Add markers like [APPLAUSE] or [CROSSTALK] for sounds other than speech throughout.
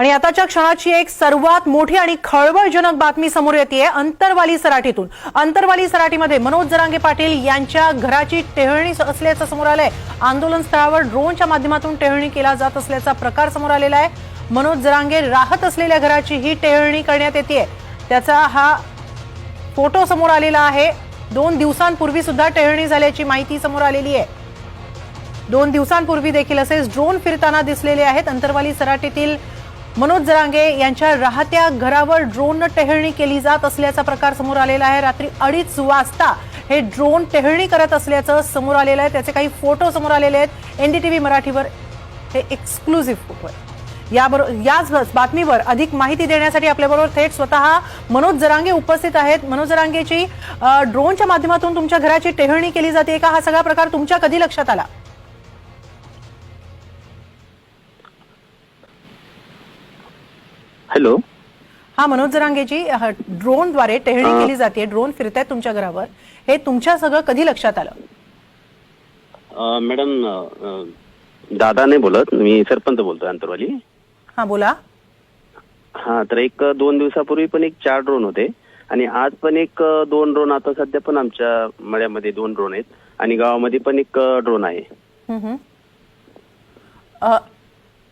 आणि आताच्या क्षणाची एक सर्वात मोठी आणि खळबळजनक बातमी समोर येते अंतरवाली सराठीतून. अंतरवाली सराठीमध्ये मनोज जरांगे पाटील यांच्या घराची टेहळणी असल्याचं समोर आलंय. आंदोलन स्थळावर ड्रोनच्या माध्यमातून टेहळणी केला जात असल्याचा प्रकार समोर आलेला आहे. मनोज जरांगे राहत असलेल्या घराची ही टेहळणी करण्यात येते त्याचा हा फोटो समोर आलेला आहे. दोन दिवसांपूर्वी सुद्धा टेहळणी झाल्याची माहिती समोर आलेली आहे. दोन दिवसांपूर्वी देखील असेच ड्रोन फिरताना दिसलेले आहेत. अंतरवाली सराटीतील मनोज जरांगे यांच्या राहत्या घरावर ड्रोननं टेहळणी केली जात असल्याचा प्रकार समोर आलेला आहे. रात्री अडीच वाजता हे ड्रोन टेहळणी करत असल्याचं समोर आलेलं आहे. त्याचे काही फोटो समोर आलेले आहेत. एनडीटीव्ही मराठीवर हे एक्सक्लुझिव्ह फोटो आहे. याबरोबर याच बातमीवर अधिक माहिती देण्यासाठी आपल्याबरोबर थेट स्वतः मनोज जरांगे उपस्थित आहेत. मनोज जरांगेची ड्रोनच्या माध्यमातून तुमच्या घराची टेहळणी केली जाते का? हा सगळा प्रकार तुमच्या कधी लक्षात आला? हा मनोज जरांगेची अ, ड्रोनद्वारे टेहळणी केली जाते. ड्रोन फिरतायत तुमच्या घरावर. हे तुमच्या सगळं कधी लक्षात आलं? मॅडम दादा नाही बोलत. मी सरपंच बोलतोय अंतरवाली. हा बोला. हा तर एक दोन दिवसापूर्वी पण एक चार ड्रोन होते. आणि आज पण एक दोन ड्रोन. आता सध्या पण आमच्या मळ्यामध्ये दोन ड्रोन आहेत. आणि गावामध्ये पण एक ड्रोन आहे.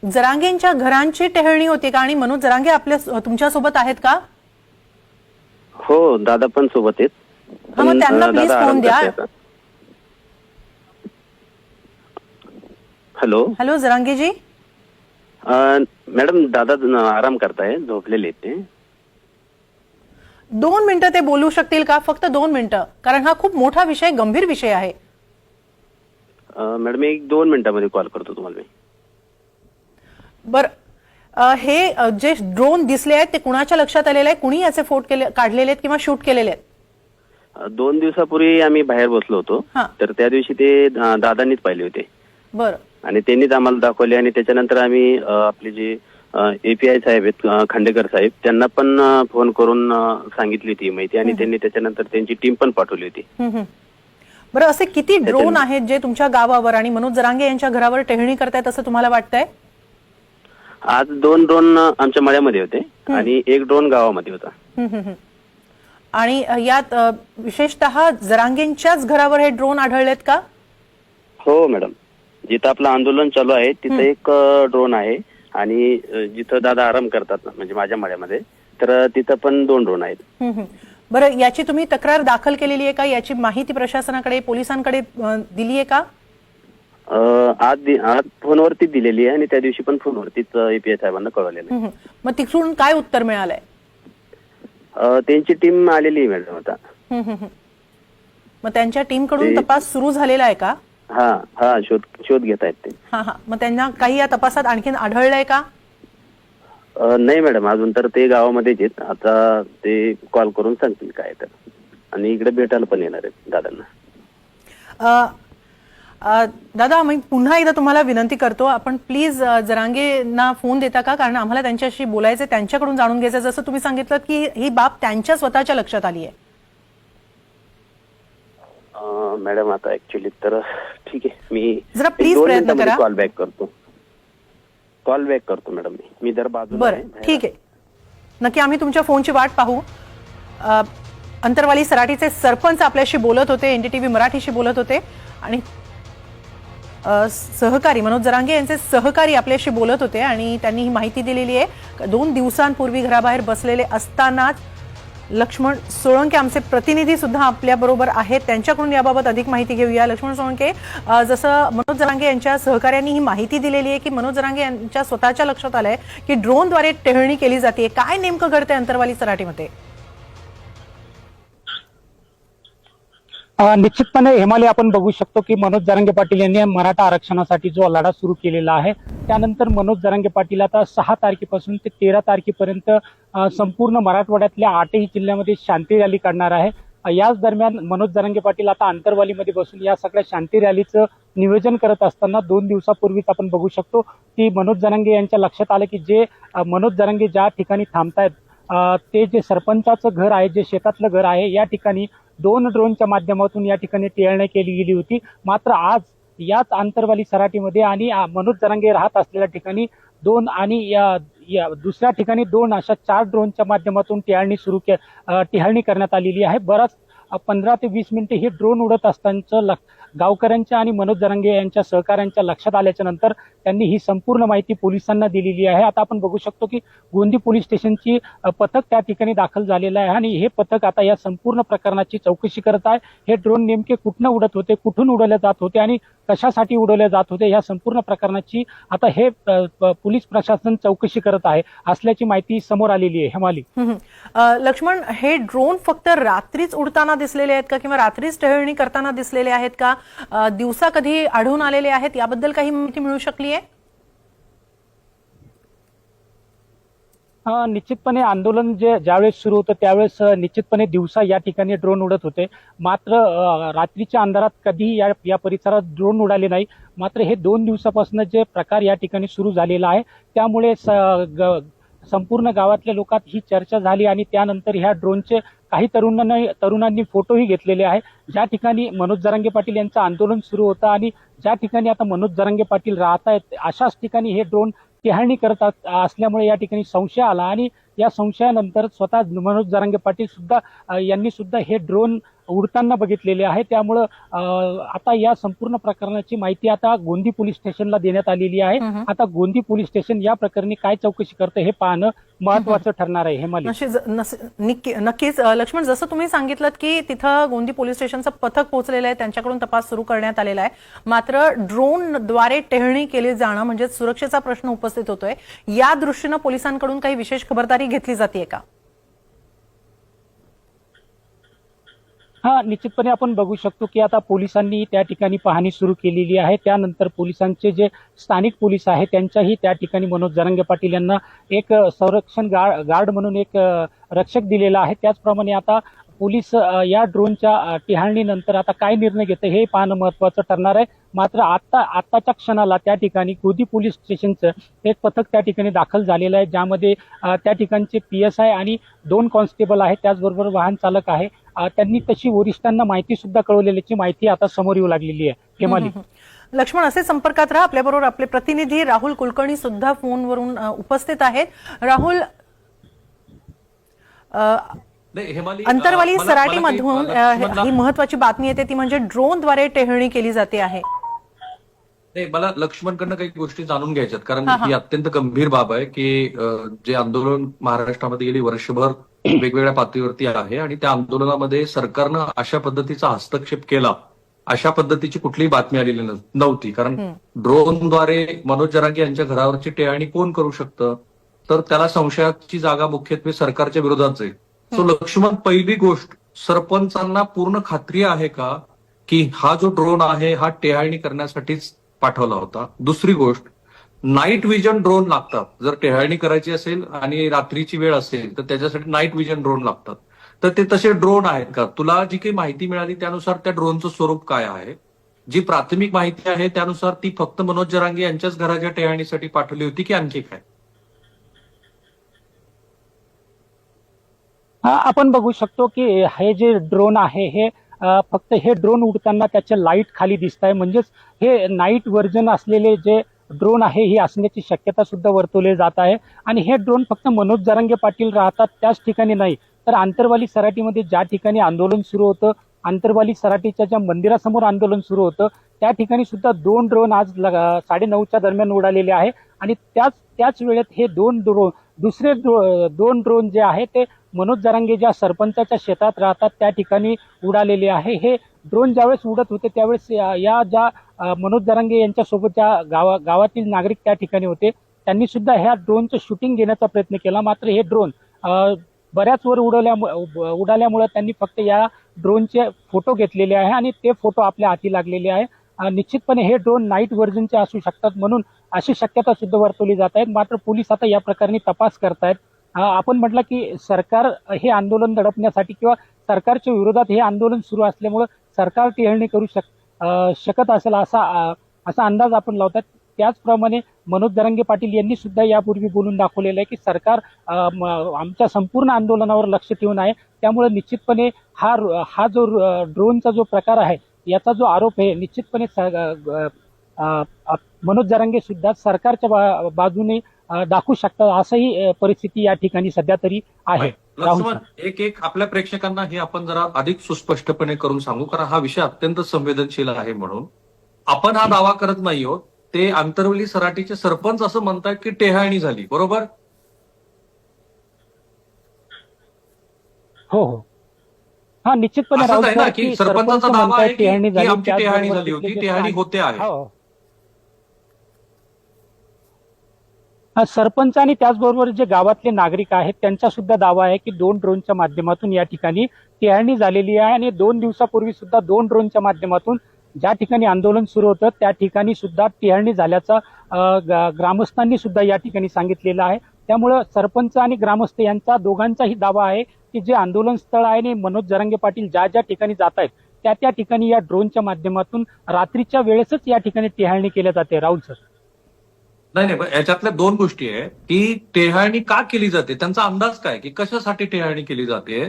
जरांगेंच्या घरांची टेहळणी होती का? आणि मनोज जरांगे आपल्या तुमच्यासोबत आहेत का? हो दादा पण सोबत आहेत. मग त्यांना दादा फोन द्या. हॅलो. हॅलो जरांगेजी? मॅडम दादा आराम करताय झोपलेले ते. दोन मिनिटं ते बोलू शकतील का? फक्त दोन मिनिटं. कारण हा खूप मोठा विषय गंभीर विषय आहे. मॅडम एक दोन मिनिटामध्ये कॉल करतो तुम्हाला मी. बर हे जे ड्रोन दिसले आहेत ते कुणाच्या लक्षात आलेले आहे कुणी याचे फोट केले काढलेले आहेत किंवा शूट केलेले आहेत? दोन दिवसापूर्वी आम्ही बाहेर बसलो होतो. तर त्या दिवशी ते दादांनीच पाहिले होते. बरं. आणि त्यांनीच आम्हाला दाखवले आणि त्याच्यानंतर आम्ही आपले जे एपीआय साहेब आहेत खांडेकर साहेब त्यांना पण फोन करून सांगितली होती माहिती आणि त्यांनी त्याच्यानंतर त्यांची टीम पण पाठवली होती. बरं असे किती ड्रोन आहेत जे तुमच्या गावावर आणि मनोज जरांगे यांच्या घरावर टेहळणी करतायत असं तुम्हाला वाटतंय? आज दोन ड्रोन आमच्या मळ्यामध्ये होते आणि एक ड्रोन गावामध्ये होता. आणि यात विशेषतः जरांगेंच्याच घरावर हे ड्रोन आढळलेत का? हो मॅडम. जिथं आपलं आंदोलन चालू आहे तिथं एक ड्रोन आहे आणि जिथं दादा आराम करतात म्हणजे माझ्या मळ्यामध्ये तर तिथं पण दोन ड्रोन आहेत. बरं याची तुम्ही तक्रार दाखल केलेली आहे का? याची माहिती प्रशासनाकडे पोलिसांकडे दिली आहे का? आज आज फोनवरती दिलेली आहे आणि त्या दिवशी पण फोनवरतीच एपीआय साहेबांना कळवलेलं आहे. मग तिकडून काय उत्तर मिळालंय? अ, त्यांची टीम आलेली आहे मॅडम आता. मग त्यांच्या टीमकडून ते- तपास सुरू झालेला आहे का? हा हा शोध शोध घेत आहेत ते. हा हा. मग त्यांना काही या तपासात आणखीन आढळलंय का? अ, नाही मॅडम. अजून तर ते गावामध्येच आहेत. आता ते कॉल करून सांगतील काय तर. आणि इकडे भेटायला पण येणार आहेत दादांना. अ, दादा मी पुन्हा एकदा तुम्हाला विनंती करतो आपण प्लीज जरांगेंना फोन देता का? कारण आम्हाला त्यांच्याशी बोलायचं त्यांच्याकडून जाणून घ्यायचं जसं तुम्ही सांगितलं की ही बाब त्यांच्या स्वतःच्या लक्षात आली आहे. मॅडम आता ऍक्च्युली तर ठीक आहे. मी जरा please प्रयत्न करा. कॉल बॅक करतो. कॉल बॅक करतो मॅडम मी. मी जर आहे, बरं ठीक आहे. नक्की आम्ही तुमच्या फोनची वाट पाहू. अंतरवाली सराटीचे सरपंच आपल्याशी बोलत होते एनडीटीव्ही मराठीशी बोलत होते. आणि सहकारी मनोज जरांगे यांचे सहकारी आपल्याशी बोलत होते आणि त्यांनी ही माहिती दिलेली आहे. दोन दिवसांपूर्वी घराबाहेर बसलेले असतानाच लक्ष्मण सोळंके आमचे प्रतिनिधी सुद्धा आपल्याबरोबर आहेत. त्यांच्याकडून याबाबत अधिक माहिती घेऊया. लक्ष्मण सोळंके जसं मनोज जरांगे यांच्या सहकाऱ्यांनी ही माहिती दिलेली आहे की मनोज जरांगे यांच्या स्वतःच्या लक्षात आलंय की ड्रोनद्वारे टेहळणी केली जाते. काय नेमकं घडतंय अंतरवाली सराटीमध्ये? निश्चितपणे हिमालय आपण बघू शकतो की मनोज जरांगे पाटील यांनी मराठा आरक्षणासाठी जो लढा सुरू केलेला आहे त्यानंतर मनोज जरांगे पाटील आता सहा तारखेपासून ते तेरा तारखेपर्यंत संपूर्ण मराठवाड्यातल्या आठही जिल्ह्यामध्ये शांती रॅली काढणार आहे. याच दरम्यान मनोज जरांगे पाटील आता आंतरवालीमध्ये बसून या सगळ्या शांती रॅलीचं नियोजन करत असताना दोन दिवसापूर्वीच आपण बघू शकतो की मनोज जरांगे यांच्या लक्षात आलं की जे मनोज जरांगे ज्या ठिकाणी थांबतायत ते जे सरपंचाचं घर आहे जे शेतातलं घर आहे या ठिकाणी दोन ड्रोनच्या माध्यमातून या ठिकाणी टेळणी केली गेली होती. मात्र आज याच आंतरवाली सराटीमध्ये आणि मनोज जरांगे राहत असलेल्या ठिकाणी दोन आणि या या दुसऱ्या ठिकाणी दोन अशा चार ड्रोनच्या माध्यमातून टिहाळणी सुरू के अ, टिहाळणी करण्यात आलेली आहे. बराच पंधरा ते वीस मिनिटे हे ड्रोन उडत असताना गावकऱ्यांच्या आणि मनोज जरांगे यांच्या सहकाऱ्यांच्या लक्षात आल्याच्यानंतर त्यांनी ही संपूर्ण माहिती पोलिसांना दिलेली आहे. आता आपण बघू शकतो की गोंदी पोलीस स्टेशनची पथक त्या ठिकाणी दाखल झालेलं आहे आणि हे पथक आता या संपूर्ण प्रकरणाची चौकशी करत आहे. हे ड्रोन नेमके कुठनं उडत होते कुठून उडवले जात होते आणि कशासाठी उडवले जात होते या संपूर्ण प्रकरणाची आता हे पोलीस प्रशासन चौकशी करत आहे असल्याची माहिती समोर आलेली आहे. हेमाली लक्ष्मण हे ड्रोन फक्त रात्रीच उडताना दिसलेले आहेत का? किंवा रात्रीच टहळणी करताना दिसलेले आहेत का? दिवसा कधी आढळून आलेले आहेत? याबद्दल काही माहिती मिळू शकली आहे? हा निश्चितपणे आंदोलन जे ज्यावेळेस सुरू होतं त्यावेळेस निश्चितपणे दिवसा या ठिकाणी ड्रोन उडत होते. मात्र रात्रीच्या अंधारात कधीही या या परिसरात ड्रोन उडाले नाही. मात्र हे दोन दिवसापासून जे प्रकार या ठिकाणी सुरू झालेला आहे त्यामुळे संपूर्ण गावातल्या लोकात ही चर्चा झाली आणि त्यानंतर ह्या ड्रोनचे काही तरुणांना तरुणांनी फोटोही घेतलेले आहे. ज्या ठिकाणी मनोज जरांगे पाटील यांचं आंदोलन सुरू होतं आणि ज्या ठिकाणी आता मनोज जरांगे पाटील राहत आहेत अशाच ठिकाणी हे ड्रोन टिहाळणी करत असल्यामुळे या ठिकाणी संशय आला आणि या संशयानंतर स्वतः मनोज जरांगे पाटील सुद्धा यांनी सुद्धा हे ड्रोन उडताना बघितलेले आहे. त्यामुळं आता या संपूर्ण प्रकरणाची माहिती आता गोंदी पोलीस स्टेशनला देण्यात आलेली आहे. आता गोंदी पोलीस स्टेशन या प्रकरणी काय चौकशी करतं हे पाहणं महत्वाचं ठरणार आहे निक्की- नक्कीच लक्ष्मण जसं तुम्ही सांगितलं की तिथं गोंदी पोलीस स्टेशनचं पथक पोहोचलेलं आहे त्यांच्याकडून तपास सुरू करण्यात आलेला आहे. मात्र ड्रोनद्वारे टेहळणी केली जाणं म्हणजे सुरक्षेचा प्रश्न उपस्थित होतोय. या दृष्टीनं पोलिसांकडून काही विशेष खबरदारी घेतली जाते का? हा निश्चितपणे आपण बघू शकतो की आता पोलिसांनी त्या ठिकाणी पाहणी सुरू केलेली आहे. त्यानंतर पोलिसांचे जे स्थानिक पोलीस आहे त्यांच्याही त्या ठिकाणी मनोज जरंगे पाटील यांना एक संरक्षण गार्ड गार्ड म्हणून एक रक्षक दिलेला आहे. त्याचप्रमाणे आता पोलीस या ड्रोनच्या टिहाळणीनंतर आता काय निर्णय घेतं हे पाहणं महत्वाचं ठरणार आहे. मात्र आता आताच्या क्षणाला त्या ठिकाणी गोदी पोलीस स्टेशनचं एक पथक त्या ठिकाणी दाखल झालेलं आहे ज्यामध्ये त्या ठिकाणचे पी एस आय आणि दोन कॉन्स्टेबल आहेत त्याचबरोबर वाहन चालक आहे. त्यांनी तशी वरिष्ठांना माहिती सुद्धा कळवलेल्याची माहिती आता समोर येऊ लागलेली आहे. हेमाली. लक्ष्मण असे संपर्कात राहा. आपल्याबरोबर आपले प्रतिनिधी राहुल कुलकर्णी सुद्धा फोनवरून अ, उपस्थित आहेत. राहुल अंतरवाली अ, लक्ष्मणला- ही महत्वाची बातमी येते. ती म्हणजे ड्रोनद्वारे टेहळणी केली जाते आहे. नाही मला लक्ष्मणकडनं काही गोष्टी जाणून घ्यायच्यात कारण हा, अत्यंत गंभीर बाब आहे की जे आंदोलन महाराष्ट्रामध्ये गेली वर्षभर [CLEARS THROAT] वेगवेगळ्या पातळीवरती आहे आणि त्या आंदोलनामध्ये सरकारनं अशा पद्धतीचा हस्तक्षेप केला अशा पद्धतीची कुठलीही बातमी आलेली नव्हती. कारण ड्रोनद्वारे मनोज जरांगे यांच्या घरावरची टेहळणी कोण करू शकतं? तर त्याला संशयाची जागा मुख्यत्वे सरकारच्या विरोधात आहे. सो लक्ष्मण पहिली गोष्ट सरपंचांना पूर्ण खात्री आहे का की हा जो ड्रोन आहे हा टेहाळणी करण्यासाठीच पाठवला होता. दुसरी गोष्ट नाईट विजन ड्रोन लागतात. जर टेहाळणी करायची असेल आणि रात्रीची वेळ असेल तर त्याच्यासाठी नाईट विजन ड्रोन लागतात. तर ते तसे ड्रोन आहेत का? तुला जी काही माहिती मिळाली त्यानुसार त्या ड्रोनचं स्वरूप काय आहे? जी प्राथमिक माहिती आहे त्यानुसार ती फक्त मनोज जरांगे यांच्याच घराच्या टेहाळणीसाठी पाठवली होती की आणखी काय? हा आपण बघू शकतो की हे जे ड्रोन आहे हे फक्त हे ड्रोन उडताना त्याचे लाइट खाली दिसत आहे म्हणजेच हे नाईट व्हर्जन असलेले जे ड्रोन आहे ही असण्याची शक्यता सुद्धा वर्तवली जात आहे. आणि हे ड्रोन फक्त मनोज जरांगे पाटील राहतात त्याच ठिकाणी नाही. तर आंतरवाली सराटीमध्ये ज्या ठिकाणी आंदोलन सुरू होतं आंतरवाली सराटीच्या ज्या मंदिरासमोर आंदोलन सुरू होतं त्या ठिकाणी सुद्धा दोन ड्रोन आज साडे नऊच्या दरम्यान उडालेले आहे. आणि त्याच त्याच वेळेत हे दोन ड्रोन दुसरे ड्रो- दोन ड्रोन जे आहे ते मनोज जरांगे ज्या सरपंचाच्या शेतात राहतात त्या ठिकाणी उडालेले आहे. हे ड्रोन ज्यावेळेस उडत होते त्यावेळेस या ज्या मनोज जरांगे यांच्यासोबत ज्या गावा गावातील नागरिक त्या ठिकाणी होते त्यांनी सुद्धा ह्या ड्रोनचं शूटिंग घेण्याचा प्रयत्न केला. मात्र हे ड्रोन बऱ्याच वर उडवल्या उडाल्यामुळे त्यांनी फक्त या ड्रोनचे फोटो घेतलेले आहे आणि ते फोटो आपल्या हाती लागलेले आहे. निश्चितपणे हे ड्रोन नाईट व्हर्जनचे असू शकतात म्हणून अशी शक्यता सुद्धा वर्तवली जात आहेत. मात्र पोलीस आता या प्रकरणी तपास करतायत. आपण म्हटलं की सरकार हे आंदोलन दडपण्यासाठी किंवा सरकारच्या विरोधात हे आंदोलन सुरू असल्यामुळं सरकार टिहळणी करू शक शकत असेल असा असा अंदाज आपण लावतात त्याचप्रमाणे मनोज दरंगे पाटील यांनी सुद्धा यापूर्वी बोलून दाखवलेलं आहे की सरकार आमच्या संपूर्ण आंदोलनावर लक्ष ठेवून आहे. त्यामुळे निश्चितपणे हा हा जो ड्रोनचा जो प्रकार आहे याचा जो आरोप आहे निश्चितपणे मनोज जरांगे सुद्धा सरकारच्या बा- बाजूने दाखवू शकतात असंही परिस्थिती या ठिकाणी सध्या तरी आहे. एक एक आपल्या प्रेक्षकांना हे आपण जरा अधिक सुस्पष्टपणे करून सांगू कारण हा विषय अत्यंत संवेदनशील आहे म्हणून. आपण हा दावा करत नाही आहोत. ते आंतरवली सराटीचे सरपंच असं म्हणतात की टेहाळणी झाली. बरोबर? हो हो. हा निश्चितपणे असंच आहे ना की सरपंचाचा दावा आहे की आमची त्याचबरोबर झाली होती जे होते आहे हो. हा, सरपंच आणि त्याचबरोबर जे गावातले नागरिक आहेत त्यांचा सुद्धा दावा आहे की दोन ड्रोनच्या माध्यमातून या ठिकाणी टेहळणी झालेली आहे आणि दोन दिवसापूर्वी सुद्धा दोन ड्रोनच्या माध्यमातून ज्या ठिकाणी आंदोलन सुरू होतं त्या ठिकाणी सुद्धा टेहळणी झाल्याचं अ, ग- ग्रामस्थांनी सुद्धा या ठिकाणी सांगितलेलं आहे त्यामुळं सरपंच आणि ग्रामस्थ यांचा दोघांचाही दावा आहे की जे आंदोलन स्थळ आहे आणि मनोज जरांगे पाटील ज्या ज्या ठिकाणी जात आहेत त्या त्या ठिकाणी या ड्रोनच्या माध्यमातून रात्रीच्या वेळेसच या ठिकाणी टेहळणी केल्या जाते. राहुल सर. नाही नाही याच्यातल्या दोन गोष्टी आहे की टेहाळणी का केली जाते? त्यांचा अंदाज काय की कशासाठी टेहाळणी केली जाते?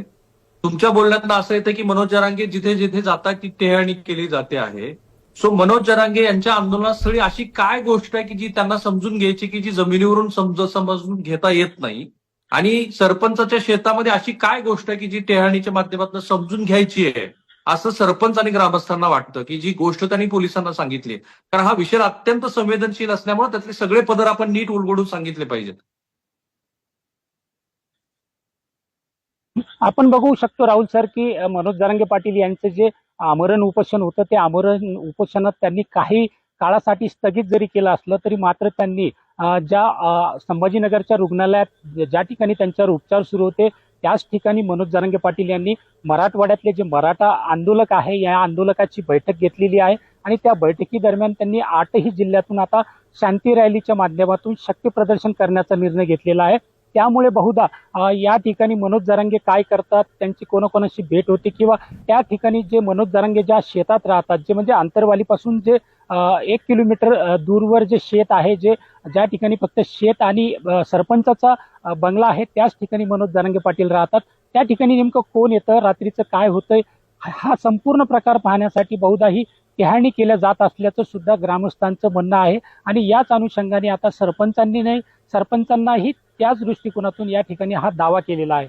तुमच्या बोलण्यात असं येतं की मनोज जरांगे जिथे जिथे जातात ती टेहाळणी केली जाते आहे. सो मनोज जरांगे यांच्या आंदोलनास्थळी अशी काय गोष्ट आहे की जी त्यांना समजून घ्यायची की जी जमिनीवरून समज समजून घेता येत नाही? आणि सरपंचाच्या शेतामध्ये अशी काय गोष्ट आहे की जी टेहळणीच्या माध्यमातून समजून घ्यायची आहे? असं सरपंच आणि ग्रामस्थांना वाटतं की जी गोष्ट त्यांनी पोलिसांना सांगितली कारण हा विषय अत्यंत संवेदनशील असल्यामुळे त्यातले सगळे पदर आपण नीट उलगडून सांगितले पाहिजेत. आपण बघू शकतो राहुल सर की मनोज जरांगे पाटील यांचं जे आमरण उपोषण होतं ते आमरण उपोषणात त्यांनी काही काळासाठी स्थगित जरी केलं असलं तरी मात्र त्यांनी ज्या संभाजीनगरच्या रुग्णालयात ज्या ठिकाणी त्यांच्यावर उपचार सुरू होते त्याच ठिकाणी मनोज जारंगे पाटील यांनी मराठवाड्यातले जे मराठा आंदोलक आहे या आंदोलकाची बैठक घेतलेली आहे. आणि त्या बैठकीदरम्यान त्यांनी आठही जिल्ह्यातून आता शांती रॅलीच्या माध्यमातून शक्ती प्रदर्शन करण्याचा निर्णय घेतलेला आहे. त्यामुळे बहुधा या ठिकाणी मनोज जारांगे काय करतात त्यांची कोणाकोणाशी भेट होते किंवा त्या ठिकाणी जे मनोज जरंगे ज्या शेतात राहतात जे म्हणजे आंतरवालीपासून जे एक किलोमीटर दूरवर जे शेत आहे जे ज्या ठिकाणी फक्त शेत आणि सरपंचाचा बंगला आहे त्याच ठिकाणी मनोज जरांगे पाटील राहतात. त्या ठिकाणी नेमकं कोण येतं रात्रीचं काय होतंय हा- संपूर्ण प्रकार पाहण्यासाठी बहुधाही टेहाणी केल्या जात असल्याचं सुद्धा ग्रामस्थांचं म्हणणं आहे. आणि याच अनुषंगाने आता सरपंचांनी नाही सरपंचांनाही त्याच दृष्टिकोनातून या ठिकाणी हा दावा केलेला आहे.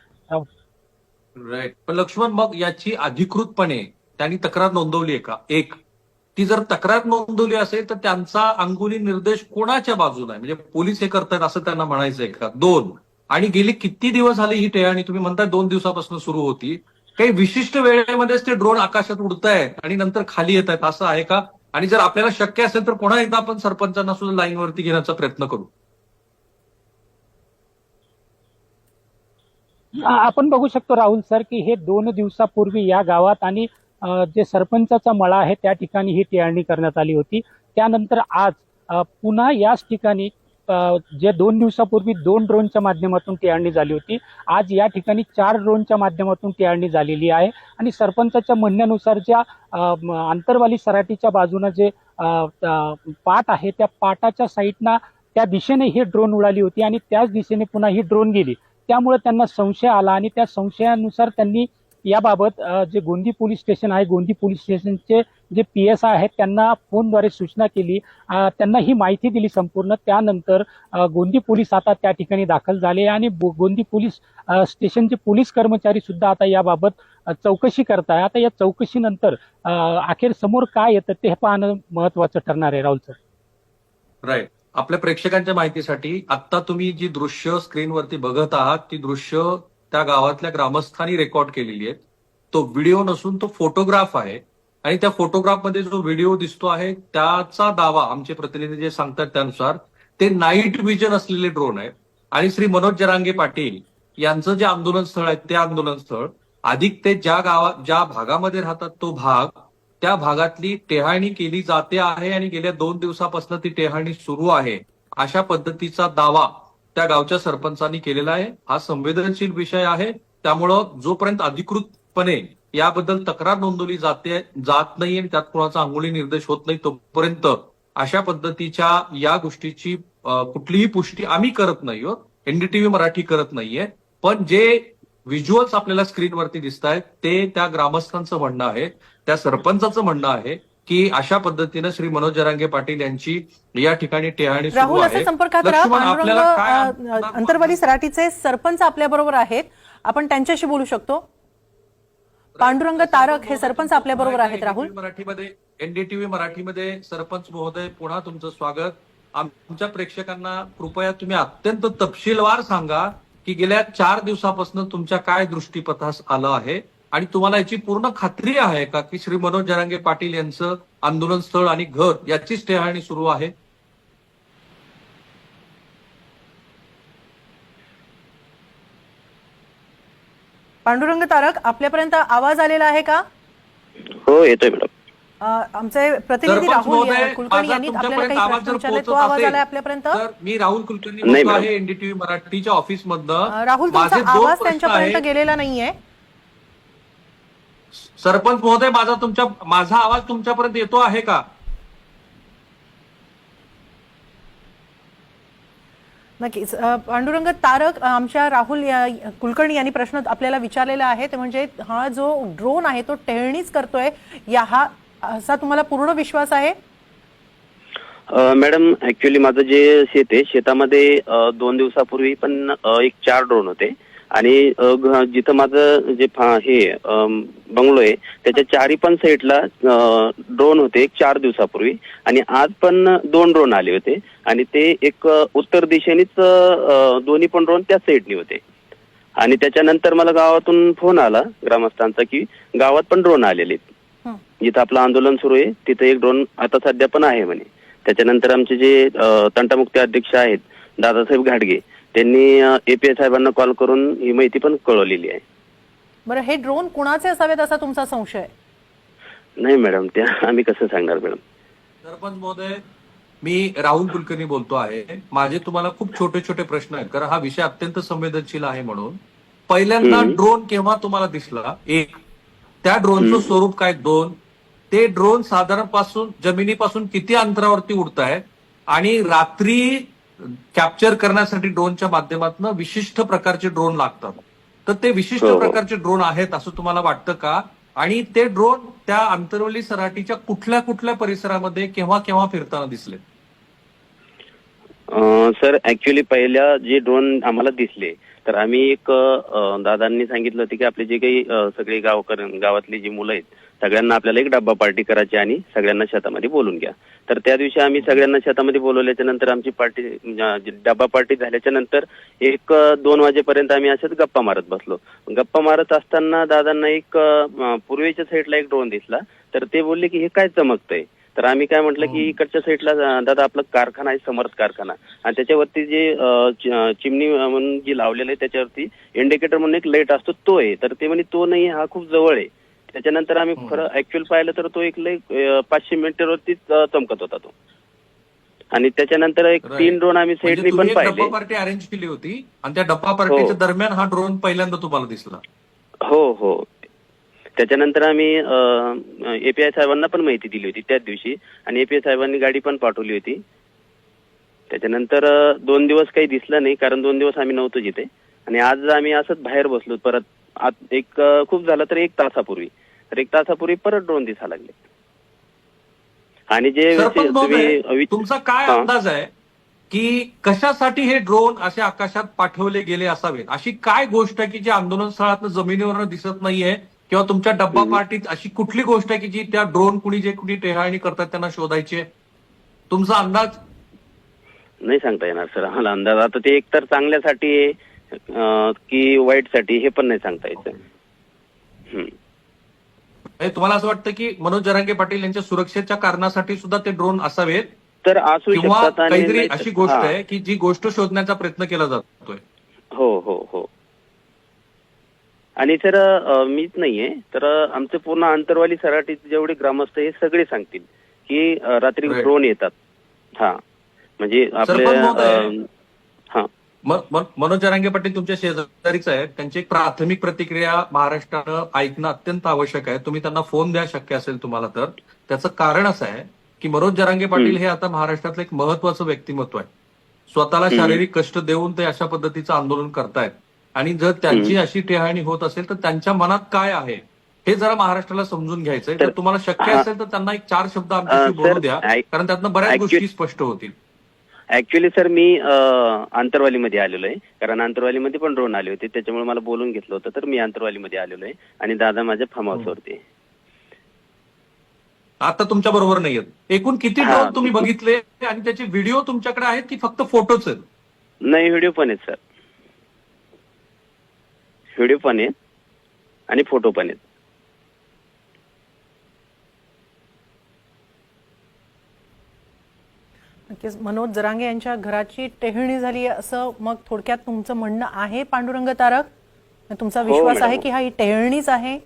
राईट पण लक्ष्मण मग याची अधिकृतपणे त्यांनी तक्रार नोंदवली आहे का? एक. ती जर तक्रार नोंदवली असेल तर त्यांचा अंगुली निर्देश कोणाच्या बाजूला आहे? म्हणजे पोलीस हे करतायत असं त्यांना म्हणायचंय का? दोन. आणि गेली किती दिवस झाले ही टेहाणी तुम्ही म्हणताय दोन दिवसापासून सुरू होती. काही विशिष्ट वेळेमध्येच ते ड्रोन आकाशात उडतायत आणि नंतर खाली येत आहेत असं आहे का? आणि जर आपल्याला शक्य असेल तर पुन्हा एकदा आपण सरपंचांना सुद्धा लाईनवरती घेण्याचा प्रयत्न करू. आपण बघू शकतो राहुल सर की हे दोन दिवसापूर्वी या गावात आणि जे सरपंचाचा मळा आहे त्या ठिकाणी ही टेळणी करण्यात आली होती. त्यानंतर आज पुन्हा याच ठिकाणी जे दोन दिवसापूर्वी दोन ड्रोनच्या माध्यमातून टिळणी झाली होती आज या ठिकाणी चार ड्रोनच्या माध्यमातून टेळणी झालेली आहे. आणि सरपंचाच्या म्हणण्यानुसार ज्या आंतरवाली सराटीच्या बाजूनं जे पाट आहे त्या पाटाच्या साईडना त्या दिशेने ही ड्रोन उडाली होती आणि त्याच दिशेने पुन्हा ही ड्रोन गेली. त्यामुळे त्यांना संशय आला आणि त्या संशयानुसार त्यांनी याबाबत जे गोंदी पोलीस स्टेशन आहे गोंदी पोलीस स्टेशनचे जे पी एस आय आहेत त्यांना फोनद्वारे सूचना केली. त्यांना ही माहिती दिली संपूर्ण. त्यानंतर गोंदी पोलीस आता त्या ठिकाणी दाखल झाले आणि गोंदी पोलीस स्टेशनचे पोलीस कर्मचारी सुद्धा आता याबाबत चौकशी चौकशी करताय. आता या चौकशीनंतर अखेर समोर काय येतं ते पाहणं महत्वाचं ठरणार आहे राहुल सर. राईट आपल्या प्रेक्षकांच्या माहितीसाठी आता तुम्ही जी दृश्य स्क्रीनवरती बघत आहात ती दृश्य त्या गावातल्या ग्रामस्थांनी रेकॉर्ड केलेली आहेत. तो व्हिडिओ नसून तो फोटोग्राफ आहे. आणि त्या फोटोग्राफमध्ये जो व्हिडिओ दिसतो आहे त्याचा दावा आमचे प्रतिनिधी जे सांगतात त्यानुसार ते नाईट विजन असलेले ड्रोन आहे आणि श्री मनोज जरांगे पाटील यांचं जे आंदोलन स्थळ आहे ते आंदोलन स्थळ अधिक ते ज्या गावात ज्या भागामध्ये राहतात तो भाग त्या भागातली टेहाळणी केली जाते आहे आणि गेल्या दोन दिवसापासून ती टेहाळणी सुरू आहे अशा पद्धतीचा दावा त्या गावच्या सरपंचांनी केलेला आहे. हा संवेदनशील विषय आहे. त्यामुळं जोपर्यंत अधिकृतपणे याबद्दल तक्रार नोंदवली जाते जात नाही आणि त्यात कोणाचा आंघोळी निर्देश होत नाही तोपर्यंत अशा पद्धतीच्या या गोष्टीची कुठलीही पुष्टी आम्ही करत नाही हो. एनडीटीव्ही मराठी करत नाहीये. पण जे व्हिज्युअल्स आपल्याला स्क्रीनवरती दिसत आहेत ते त्या ग्रामस्थांचं म्हणणं आहे त्या सरपंचाचं म्हणणं आहे. की अशा पद्धतीनं श्री मनोज जरांगे पाटील यांची या ठिकाणी टेहाणी राहुल असे संपर्कात अंतरवाली सराटीचे सरपंच आपल्या बरोबर आहेत. आपण त्यांच्याशी बोलू शकतो. पांडुरंग तारक हे सरपंच आपल्या बरोबर आहेत राहुल. मराठीमध्ये एनडीटीव्ही मराठीमध्ये सरपंच महोदय पुन्हा तुमचं स्वागत. आमच्या प्रेक्षकांना कृपया तुम्ही अत्यंत तपशीलवार सांगा की गेल्या चार दिवसापासून तुमच्या काय दृष्टीपथास आलं आहे? आणि तुम्हाला याची पूर्ण खात्री आहे का की श्री मनोज जरांगे पाटील यांचं आंदोलन स्थळ आणि घर याचीच टेहाणी सुरू आहे? पांडुरंग तारक आपल्यापर्यंत आवाज आलेला आहे का? हो येतोय मॅडम आमचे प्रतिनिधी राहुल कुलकर्णी माझा यांनी आपल्याला काही आवाज प्रश्न जर विचारले तो पोहोचत आवाज आलाय आपल्यापर्यंत? तर मी राहुल कुलकर्णी. आहे एनडीटीव्ही मराठीच्या ऑफिसमधनं. अ, राहुल तुमचा आवाज त्यांच्यापर्यंत. गेलेला नाहीये. सरपंच महोदय माझा तुमच्या माझा आवाज तुमच्यापर्यंत येतो आहे का? नक्कीच. पांडुरंग तारक आमच्या राहुल या- कुलकर्णी यांनी प्रश्न आपल्याला विचारलेला आहे. ते म्हणजे हा जो ड्रोन आहे तो टेहळणीच करतोय या हा असा तुम्हाला पूर्ण विश्वास आहे? मॅडम ऍक्च्युली माझं जे शेत आहे शेतामध्ये दोन दिवसापूर्वी पण एक चार ड्रोन होते. आणि जिथं माझं जे हे बंगलो आहे त्याच्या चारी पण साईडला ड्रोन होते एक चार दिवसापूर्वी. आणि आज पण दोन ड्रोन आले होते. आणि ते एक उत्तर दिशेनेच दोन्ही पण ड्रोन त्याच साईडनी होते. आणि त्याच्यानंतर मला गावातून फोन आला ग्रामस्थांचा की गावात पण ड्रोन आलेले. जिथं आपलं आंदोलन सुरू आहे तिथं एक ड्रोन आता सध्या पण आहे म्हणे. त्याच्यानंतर आमचे जे तंटामुक्ती अध्यक्ष आहेत दादासाहेब घाडगे त्यांनी एपीआय साहेबांना कॉल करून ही माहिती पण कळवलेली आहे. बरं हे ड्रोन कुणाचे असावेत असा तुमचा संशय? नाही मॅडम त्या आम्ही कसं सांगणार मॅडम? सरपंच महोदय मी राहुल कुलकर्णी बोलतो आहे. माझे तुम्हाला खूप छोटे छोटे प्रश्न आहेत कारण हा विषय अत्यंत संवेदनशील आहे म्हणून. पहिल्यांदा. ड्रोन केव्हा तुम्हाला दिसला? एक त्या ड्रोनचं स्वरूप काय? दोन ते ड्रोन साधारणपासून जमिनीपासून किती अंतरावरती उडत आहेत आणि रात्री कॅप्चर करण्यासाठी ड्रोनच्या माध्यमातून विशिष्ट प्रकारचे ड्रोन लागतात. तर ते विशिष्ट हो, हो. प्रकारचे ड्रोन आहेत असं तुम्हाला वाटतं का? आणि ते ड्रोन त्या आंतरवली सराटीच्या कुठल्या कुठल्या परिसरामध्ये केव्हा केव्हा फिरताना दिसले? सर ऍक्च्युली पहिल्या जे ड्रोन आम्हाला दिसले तर आम्ही एक दादांनी सांगितलं होतं की आपले जे काही सगळे गावकर गावातली जी मुलं आहेत सगळ्यांना आपल्याला एक डब्बा पार्टी करायची आणि सगळ्यांना शेतामध्ये बोलून घ्या. तर त्या दिवशी आम्ही सगळ्यांना शेतामध्ये बोलवल्याच्या नंतर आमची पार्टी अं, जी डब्बा पार्टी झाल्याच्यानंतर एक दोन वाजेपर्यंत आम्ही असेच गप्पा मारत बसलो. गप्पा मारत असताना दादांना एक पूर्वेच्या साईडला एक ड्रोन दिसला. तर ते बोलले की हे काय चमकतंय? तर आम्ही काय म्हटलं की इकडच्या साईडला दादा आपलं कारखाना आहे समर्थ कारखाना. आणि त्याच्यावरती जे चिमणी म्हणून जी लावलेलं आहे त्याच्यावरती इंडिकेटर म्हणून एक लाइट असतो तो आहे. तर ते म्हणे तो नाही हा खूप जवळ आहे. त्याच्यानंतर आम्ही खरं ऍक्च्युअल पाहिलं तर तो एक अं, पाचशे मीटरवरतीच चमकत होता तो. आणि त्याच्यानंतर एक. तीन ड्रोन आम्ही म्हणजे साईडनी तुम्ही पण पाहिले. पार्टी अरेंज केली होती आणि त्या डब्बा पार्टीच्या हो. दरम्यान हा ड्रोन पहिल्यांदा तुम्हाला दिसला. हो हो. त्याच्यानंतर आम्ही एपीआय साहेबांना पण माहिती दिली होती त्याच दिवशी आणि एपीआय साहेबांनी गाडी पण पाठवली होती. त्याच्यानंतर दोन दिवस काही दिसलं नाही कारण दोन दिवस आम्ही नव्हतो जिथे. आणि आज आम्ही असंच बाहेर बसलो परत आत- एक खूप झालं तर एक तासापूर्वी. तर एक तासापूर्वी परत ड्रोन दिसा लागले. आणि जे तुम्ही तुमचा काय हा. अंदाज आहे की कशासाठी हे ड्रोन असे आकाशात पाठवले गेले असावेत? अशी काय गोष्ट आहे की जी आंदोलन स्थळात जमिनीवर दिसत नाहीये? किंवा तुमच्या डब्बा. पार्टीत अशी कुठली गोष्ट आहे की जी त्या ड्रोन कुणी जे कुणी टेहाळणी करतात त्यांना शोधायची तुमचा अंदाज? नाही सांगता येणार सर. आम्हाला अंदाज आता ते एकतर चांगल्यासाठी की वाईटसाठी हे पण नाही सांगता हम्म. म्हणजे तुम्हाला असं वाटतं की मनोज जरांगे पाटील यांच्या सुरक्षेच्या कारणासाठी सुद्धा ते ड्रोन असावेत? तर असू शकतात आणि काहीतरी अशी गोष्ट. आहे की जी गोष्ट शोधण्याचा प्रयत्न केला जातोय. हो हो हो. आणि सर मीच नाहीये. तर आमचे पूर्ण आंतरवाली सराटीत जेवढे ग्रामस्थ हे सगळे सांगतील की रात्री. ड्रोन येतात. हा. म्हणजे आपल्या मनोज जरांगे पाटील तुमच्या शेजारीच आहेत त्यांची एक प्राथमिक प्रतिक्रिया महाराष्ट्रानं ऐकणं अत्यंत आवश्यक आहे तुम्ही त्यांना फोन द्या शक्य असेल तुम्हाला तर त्याचं कारण असं आहे की मनोज जरांगे पाटील. हे आता महाराष्ट्रातलं एक महत्वाचं व्यक्तिमत्व आहे स्वतःला. शारीरिक कष्ट देऊन ते अशा पद्धतीचं आंदोलन करतायत आणि जर त्यांची. अशी टेहाणी होत असेल तर त्यांच्या मनात काय आहे हे जरा महाराष्ट्राला समजून घ्यायचंय जर तर- तुम्हाला शक्य. असेल तर त्यांना एक चार शब्द आमच्याशी बोलू द्या कारण त्यातनं बऱ्याच गोष्टी स्पष्ट होतील ऍक्च्युली सर मी आंतरवालीमध्ये आलेलो आहे. कारण आंतरवालीमध्ये पण ड्रोन आले होते. त्याच्यामुळे मला बोलून घेतलं होतं तर मी आंतरवालीमध्ये आलेलो आहे. आणि दादा माझ्या फार्म हाऊसवरती. आता तुमच्या बरोबर नाहीयेत एकूण किती. ड्रोन तुम्ही बघितले आणि त्याचे व्हिडिओ तुमच्याकडे आहेत की फक्त फोटोच आहेत? नाही व्हिडिओ पण आहेत सर व्हिडिओ पण आहेत आणि फोटो पण आहेत. नक्कीच. मनोज जरांगे यांच्या घराची टेहळणी झाली असं मग थोडक्यात तुमचं म्हणणं आहे पांडुरंग तारक? तुमचा हो, विश्वास. आहे की हा ही टेहळणीच आहे?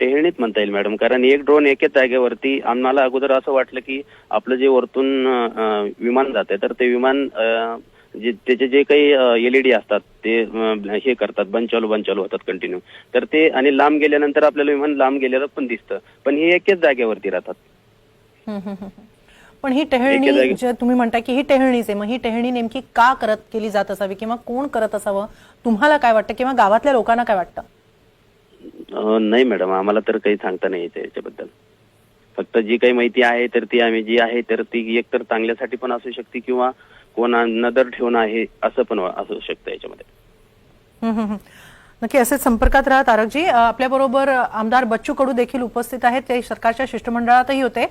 टेहळणीत म्हणता येईल मॅडम. कारण एक ड्रोन एकेच जागेवरती आम्हाला अगोदर असं वाटलं की आपलं जे वरतून विमान जाते तर ते विमान जे त्याचे जे काही एलईडी असतात ते हे करतात बंद चालू बंद चालू होतात कंटिन्यू तर ते आणि लांब गेल्यानंतर आपल्याला विमान लांब गेलेलं पण दिसतं. पण हे एकेच जागेवरती राहतात. पण ही टेहळणी जे तुम्ही म्हणता की ही टेहळणीच आहे मग ही टेहळणी नेमकी का करत केली जात असावी किंवा कोण करत असावं? तुम्हाला काय वाटतं किंवा गावातल्या लोकांना काय वाटतं? नाही मॅडम आम्हाला तर काही सांगता नाही येते याच्याबद्दल. फक्त जी काही माहिती आहे तर ती आम्ही जी आहे तर ती एकतर चांगल्यासाठी पण असू शकते किंवा कोण नजर ठेवून आहे असं पण असू शकतं याच्यामध्ये. नक्की असेच संपर्कात राहा तारकजी आपल्या आपल्याबरोबर आमदार बच्चू कडू देखील उपस्थित आहेत. ते सरकारच्या शिष्टमंडळातही होते.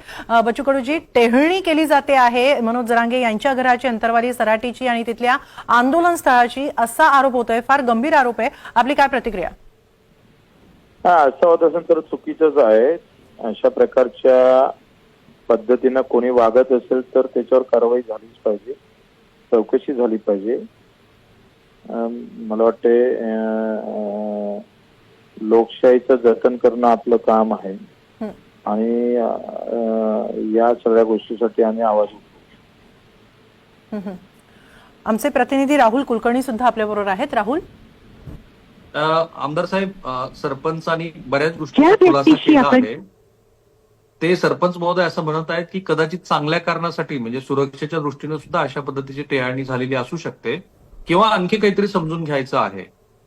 बच्चू कडूजी टेहळणी केली जाते आहे मनोज जरांगे यांच्या घराची अंतरवाली सराटीची आणि तिथल्या आंदोलन स्थळाची असा आरोप होतोय. फार गंभीर आरोप आहे. आपली काय प्रतिक्रिया? हा असं होत असेल तर चुकीचंच आहे. अशा प्रकारच्या पद्धतीनं कोणी वागत असेल तर त्याच्यावर कारवाई झालीच पाहिजे. चौकशी झाली पाहिजे. मला वाटते लोकशाहीचं जतन करणं आपलं काम आहे. हं. आणि या सगळ्या गोष्टीसाठी आम्ही आवाज उठवू हम्म. आमचे प्रतिनिधी राहुल कुलकर्णी सुद्धा आपल्याबरोबर आहेत. राहुल? अ, आमदार साहेब सरपंचांनी बऱ्याच गोष्टींचा खुलासा केला आहे ते सरपंच महोदय असं म्हणत आहेत की कदाचित चांगल्या कारणासाठी म्हणजे सुरक्षेच्या दृष्टीने सुद्धा अशा पद्धतीची टेहाळणी झालेली असू शकते. किंवा आणखी काहीतरी समजून घ्यायचं आहे.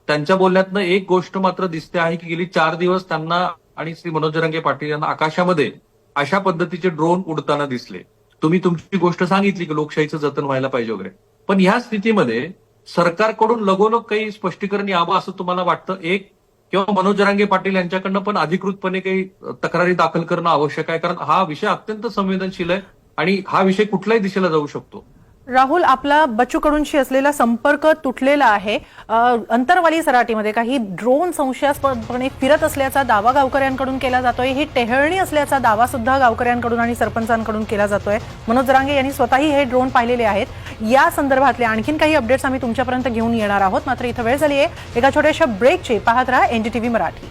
त्यांच्या बोलण्यातनं एक गोष्ट मात्र दिसते आहे की गेली चार दिवस त्यांना आणि श्री मनोज रंगे पाटील यांना आकाशामध्ये अशा पद्धतीचे ड्रोन उडताना दिसले. तुम्ही तुमची गोष्ट सांगितली की लोकशाहीचं जतन व्हायला पाहिजे वगैरे. पण ह्या स्थितीमध्ये सरकारकडून लगोलग काही स्पष्टीकरण यावं असं तुम्हाला वाटतं? एक किंवा मनोज जरांगे पाटील यांच्याकडनं पण अधिकृतपणे काही तक्रारी दाखल करणं आवश्यक आहे? कारण हा विषय अत्यंत संवेदनशील आहे आणि हा विषय कुठल्याही दिशेला जाऊ शकतो. राहुल आपला बच्चूकडूंशी असलेला संपर्क तुटलेला आहे. अंतरवाली सराटीमध्ये काही ड्रोन संशयास्पदपणे फिरत असल्याचा दावा गावकऱ्यांकडून केला जातोय. ही टेहळणी असल्याचा दावा सुद्धा गावकऱ्यांकडून आणि सरपंचांकडून केला जातोय. मनोज रांगे यांनी स्वतःही हे ड्रोन पाहिलेले आहेत. या संदर्भातले आणखीन काही अपडेट्स आम्ही तुमच्यापर्यंत घेऊन येणार आहोत. मात्र इथं वेळ झाली आहे एका छोट्याशा ब्रेकची पाहत राहा एनडीटीव्ही मराठी.